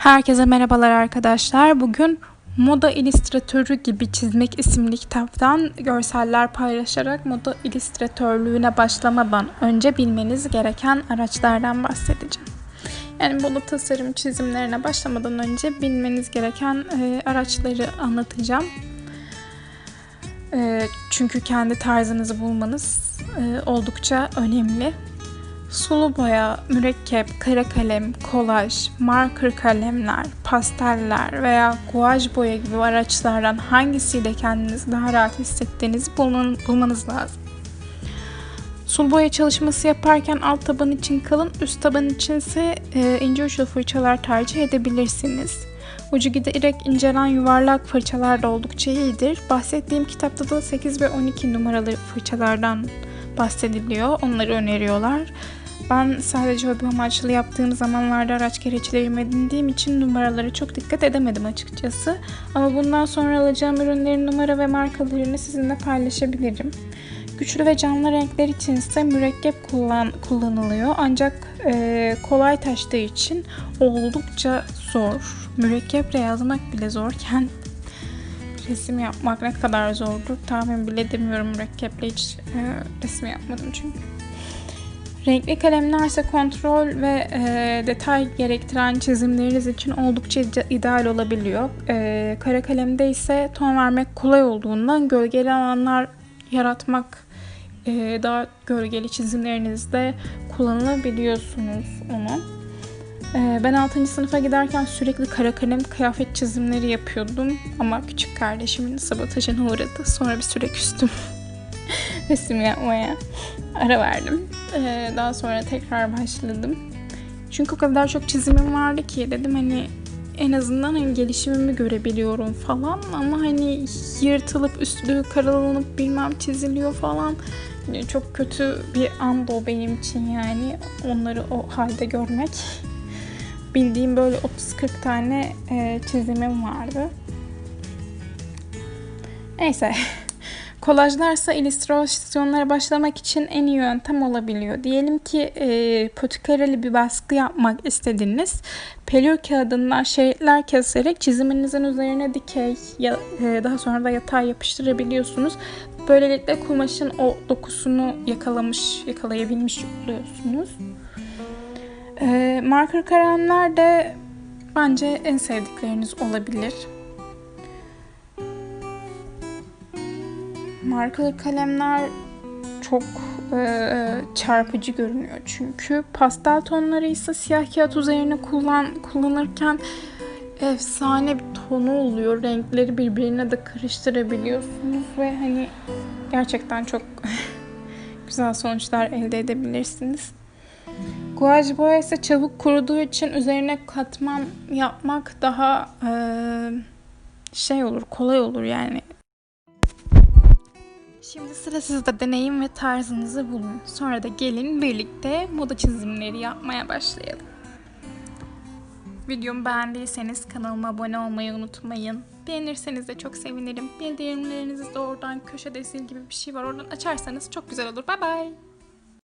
Herkese merhabalar arkadaşlar. Bugün Moda İllüstratörü gibi çizmek isimli kitaptan görseller paylaşarak moda illüstratörlüğüne başlamadan önce bilmeniz gereken araçlardan bahsedeceğim. Yani moda tasarım çizimlerine başlamadan önce bilmeniz gereken e, araçları anlatacağım. E, çünkü kendi tarzınızı bulmanız e, oldukça önemli. Sulu boya, mürekkep, kara kalem, kolaj, marker kalemler, pasteller veya guaj boya gibi araçlardan hangisiyle kendinizi daha rahat hissettiğinizi bulmanız lazım. Sulu boya çalışması yaparken alt taban için kalın, üst taban için ise e, ince uçlu fırçalar tercih edebilirsiniz. Ucu giderek incelen yuvarlak fırçalar da oldukça iyidir. Bahsettiğim kitapta da 8 ve 12 numaralı fırçalardan bahsediliyor. Onları öneriyorlar. Ben sadece hobi amaçlı yaptığım zamanlarda araç gereçlerimi edindiğim için numaralara çok dikkat edemedim açıkçası. Ama bundan sonra alacağım ürünlerin numara ve markalarını sizinle paylaşabilirim. Güçlü ve canlı renkler için ise mürekkep kullan, kullanılıyor. Ancak e, kolay taştığı için oldukça zor. Mürekkeple yazmak bile zorken resim yapmak ne kadar zordur tahmin bile edemiyorum mürekkeple hiç e, resim yapmadım çünkü. Renkli kalemler ise kontrol ve e, detay gerektiren çizimleriniz için oldukça ideal olabiliyor. E, kara kalemde ise ton vermek kolay olduğundan gölgeli alanlar yaratmak e, daha gölgeli çizimlerinizde kullanılabiliyorsunuz onu. E, ben 6. sınıfa giderken sürekli kara kalem kıyafet çizimleri yapıyordum ama küçük kardeşimin sabotajına uğradı. Sonra bir süre küstüm resim yapmaya. Ara verdim. Ee, daha sonra tekrar başladım. Çünkü o kadar çok çizimim vardı ki dedim hani en azından hani gelişimimi görebiliyorum falan ama hani yırtılıp üstlüğü karalanıp bilmem çiziliyor falan. Yani çok kötü bir anda o benim için yani onları o halde görmek. Bildiğim böyle 30-40 tane e, çizimim vardı. Neyse Kolajlarsa illüstrasyonlara başlamak için en iyi yöntem olabiliyor. Diyelim ki e, potikareli bir baskı yapmak istediniz. Pelür kağıdından şeritler keserek çiziminizin üzerine dikey ya, e, daha sonra da yatay yapıştırabiliyorsunuz. Böylelikle kumaşın o dokusunu yakalamış, yakalayabilmiş oluyorsunuz. E, marker kalemler de bence en sevdikleriniz olabilir. markalı kalemler çok e, çarpıcı görünüyor çünkü pastel tonları ise siyah kağıt üzerine kullan kullanırken efsane bir tonu oluyor. Renkleri birbirine de karıştırabiliyorsunuz ve hani gerçekten çok güzel sonuçlar elde edebilirsiniz. Guaj boya ise çabuk kuruduğu için üzerine katman yapmak daha e, şey olur, kolay olur yani Şimdi sıra sizde deneyim ve tarzınızı bulun. Sonra da gelin birlikte moda çizimleri yapmaya başlayalım. Videomu beğendiyseniz kanalıma abone olmayı unutmayın. Beğenirseniz de çok sevinirim. Bildirimlerinizi de oradan köşede zil gibi bir şey var. Oradan açarsanız çok güzel olur. Bye bye.